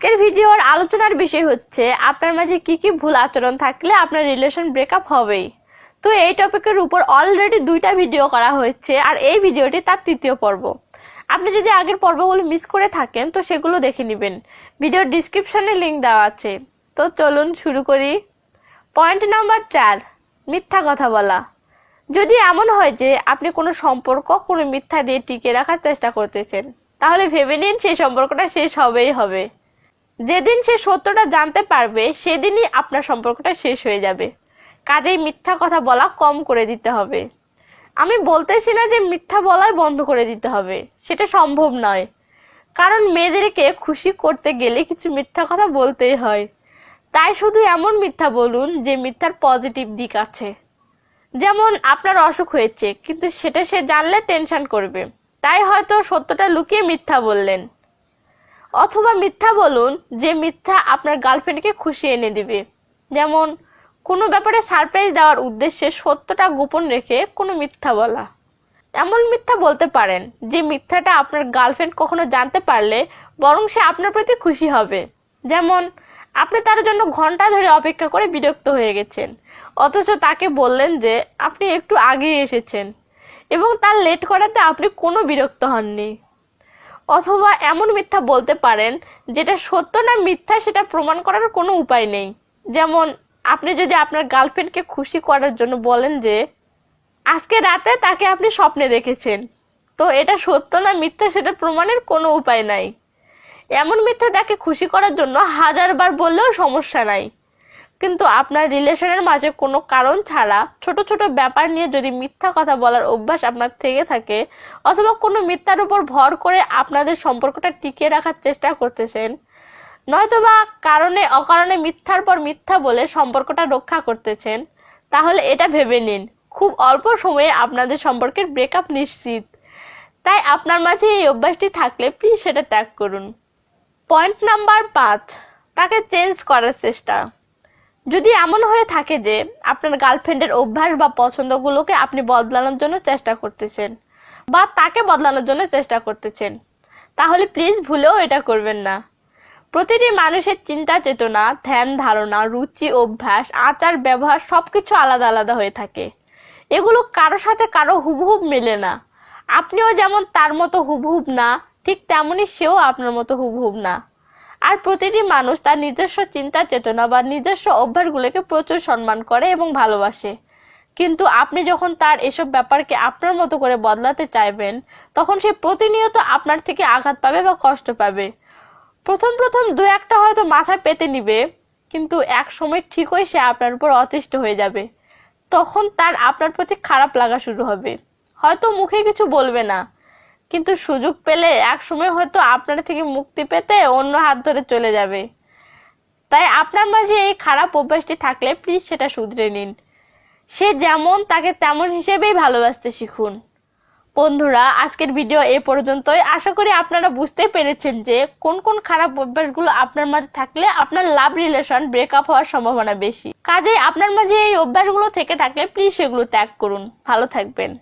আজকের ভিডিওর আলোচনার বিষয় হচ্ছে, আপনার মাঝে কি কি ভুল আচরণ থাকলে আপনার রিলেশন ব্রেকআপ হবেই। তো এই টপিকের উপর অলরেডি দুইটা ভিডিও করা হয়েছে, আর এই ভিডিওটি তার তৃতীয় পর্ব। আপনি যদি আগের পর্বগুলো মিস করে থাকেন, তো সেগুলো দেখে নেবেন। ভিডিওর ডিসক্রিপশানে লিঙ্ক দেওয়া আছে। তো চলুন শুরু করি। পয়েন্ট নাম্বার চার, মিথ্যা কথা বলা। যদি এমন হয় যে আপনি কোনো সম্পর্ক কোনো মিথ্যা দিয়ে টিকে রাখার চেষ্টা করতেছেন, তাহলে ভেবে নিন সেই সম্পর্কটা শেষ হবেই হবে। যেদিন সে সত্যটা জানতে পারবে, সেদিনই আপনার সম্পর্কটা শেষ হয়ে যাবে। কাজেই মিথ্যা কথা বলা কম করে দিতে হবে। আমি বলতেছি না যে মিথ্যা বলাই বন্ধ করে দিতে হবে, সেটা সম্ভব নয়। কারণ মেয়েদেরকে খুশি করতে গেলে কিছু মিথ্যা কথা বলতেই হয়। তাই শুধু এমন মিথ্যা বলুন যে মিথ্যার পজিটিভ দিক আছে। যেমন, আপনার অসুখ হয়েছে, কিন্তু সেটা সে জানলে টেনশন করবে। তাই হয়তো সত্যটা লুকিয়ে মিথ্যা বললেন। অথবা মিথ্যা বলুন যে মিথ্যা আপনার গার্লফ্রেন্ডকে খুশি এনে দিবে। যেমন, কোনো ব্যাপারে সারপ্রাইজ দেওয়ার উদ্দেশ্যে সত্যটা গোপন রেখে কোনো মিথ্যা বলা। এমন মিথ্যা বলতে পারেন যে মিথ্যাটা আপনার গার্লফ্রেন্ড কখনো জানতে পারলে বরং সে আপনার প্রতি খুশি হবে। যেমন, আপনি তার জন্য ঘণ্টা ধরে অপেক্ষা করে বিরক্ত হয়ে গেছেন, অথচ তাকে বললেন যে আপনি একটু আগেই এসেছেন এবং তার লেট করাতে আপনি কোনো বিরক্ত হননি। অথবা এমন মিথ্যা বলতে পারেন যেটা সত্য না মিথ্যা সেটা প্রমাণ করার কোনো উপায় নেই। যেমন আপনি যদি আপনার গার্লফ্রেন্ডকে খুশি করার জন্য বলেন যে, আজকে রাতে তাকে আপনি স্বপ্নে দেখেছেন। তো এটা সত্য না মিথ্যা সেটা প্রমাণের কোনো উপায় নাই। এমন মিথ্যা তাকে খুশি করার জন্য হাজারবার বললেও সমস্যা নাই। কিন্তু আপনার রিলেশনের মাঝে কোনো কারণ ছাড়া ছোট ছোট ব্যাপার নিয়ে যদি মিথ্যা কথা বলার অভ্যাস আপনার থেকে থাকে, অথবা কোনো মিথ্যার উপর ভর করে আপনাদের সম্পর্কটা টিকিয়ে রাখার চেষ্টা করতেছেন, নয়তোবা কারণে, অকারণে মিথ্যার পর মিথ্যা বলে সম্পর্কটা রক্ষা করতেছেন, তাহলে এটা ভেবে নিন। খুব অল্প সময়ে আপনাদের সম্পর্কের ব্রেকআপ নিশ্চিত। তাই আপনার মাঝে এই অভ্যাসটি থাকলে প্লিজ সেটা ত্যাগ করুন। পয়েন্ট নাম্বার পাঁচ, তাকে চেঞ্জ করার চেষ্টা। যদি এমন হয়ে থাকে যে আপনার গার্লফ্রেন্ডের অভ্যাস বা পছন্দগুলোকে আপনি বদলানোর জন্য চেষ্টা করতেছেন বা তাকে বদলানোর জন্য চেষ্টা করতেছেন, তাহলে প্লিজ ভুলেও এটা করবেন না। প্রতিটি মানুষের চিন্তা, চেতনা, ধ্যান, ধারণা, রুচি, অভ্যাস, আচার, ব্যবহার সব কিছু আলাদা আলাদা হয়ে থাকে। এগুলো কারও সাথে কারও হুবহুব মেলে না। আপনিও যেমন তার মতো হুবহুব না, ঠিক তেমনই সেও আপনার মতো হুবহুব না। আর প্রতিটি মানুষ তার নিজস্ব চিন্তা, চেতনা বা নিজস্ব অভ্যাসগুলোকে প্রচুর সম্মান করে এবং ভালোবাসে। কিন্তু আপনি যখন তার এসব ব্যাপারকে আপনার মতো করে বদলাতে চাইবেন, তখন সে প্রতিনিয়ত আপনার থেকে আঘাত পাবে বা কষ্ট পাবে। প্রথম প্রথম দু একটা হয়তো মাথায় পেতে নিবে, কিন্তু এক সময় ঠিকই সে আপনার উপর অতিষ্ঠ হয়ে যাবে। তখন তার আপনার প্রতি খারাপ লাগা শুরু হবে। হয়তো মুখে কিছু বলবে না কিন্তু সুযোগ পেলে এক সময় হয়তো আপনার থেকে মুক্তি পেতে অন্য হাত ধরে চলে যাবে। তাই আপনার মাঝে এই খারাপ অভ্যাসটি থাকলে প্লিজ সেটা শুধরে নিন। সে যেমন তাকে তেমন হিসেবেই ভালোবাসতে শিখুন। বন্ধুরা, আজকের ভিডিও এ পর্যন্তই। আশা করি আপনারা বুঝতে পেরেছেন যে কোন কোন খারাপ অভ্যাসগুলো আপনার মাঝে থাকলে আপনার লাভ রিলেশন ব্রেকআপ হওয়ার সম্ভাবনা বেশি। কাজেই আপনার মাঝে এই অভ্যাসগুলো থেকে থাকলে প্লিজ সেগুলো ত্যাগ করুন। ভালো থাকবেন।